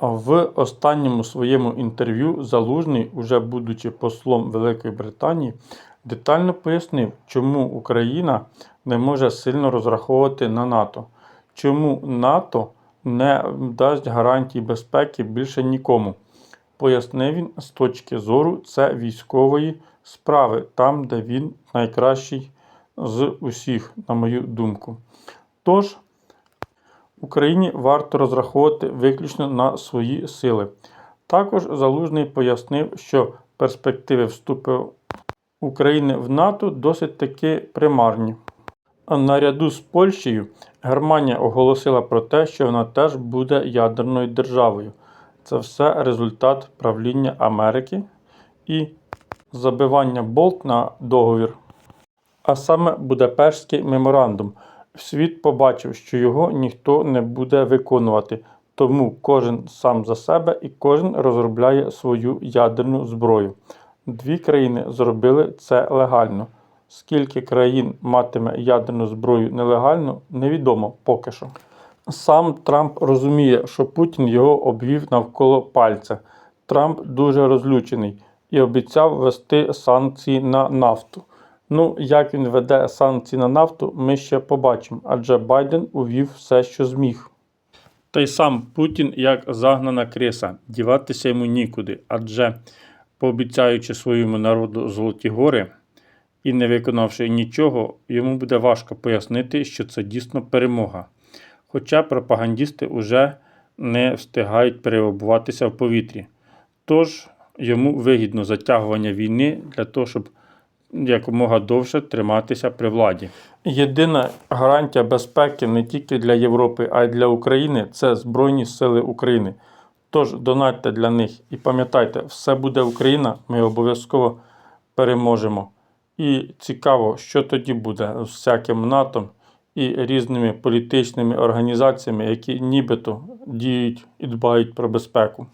В останньому своєму інтерв'ю Залужний, уже будучи послом Великої Британії, детально пояснив, чому Україна не може сильно розраховувати на НАТО, чому НАТО не дасть гарантій безпеки більше нікому. Пояснив він з точки зору це військової справи, там, де він найкращий з усіх, на мою думку. Тож, Україні варто розраховувати виключно на свої сили. Також Залужний пояснив, що перспективи вступу України в НАТО досить таки примарні. Наряду з Польщею Германія оголосила про те, що вона теж буде ядерною державою. Це все результат правління Америки і забивання болт на договір а саме Будапештський меморандум. Світ побачив, що його ніхто не буде виконувати, тому кожен сам за себе і кожен розробляє свою ядерну зброю. Дві країни зробили це легально. Скільки країн матиме ядерну зброю нелегально, невідомо поки що. Сам Трамп розуміє, що Путін його обвів навколо пальця. Трамп дуже розлючений і обіцяв ввести санкції на нафту. Ну, як він веде санкції на нафту, ми ще побачимо, адже Байден увів все, що зміг. Та й сам Путін як загнана криса, діватися йому нікуди, адже пообіцяючи своєму народу Золоті гори і не виконавши нічого, йому буде важко пояснити, що це дійсно перемога. Хоча пропагандісти вже не встигають переобуватися в повітрі. Тож йому вигідно затягування війни для того, щоб якомога довше триматися при владі. Єдина гарантія безпеки не тільки для Європи, а й для України це Збройні Сили України. Тож донатьте для них і пам'ятайте, все буде Україна, ми обов'язково переможемо. І цікаво, що тоді буде з всяким НАТО і різними політичними організаціями, які нібито діють і дбають про безпеку.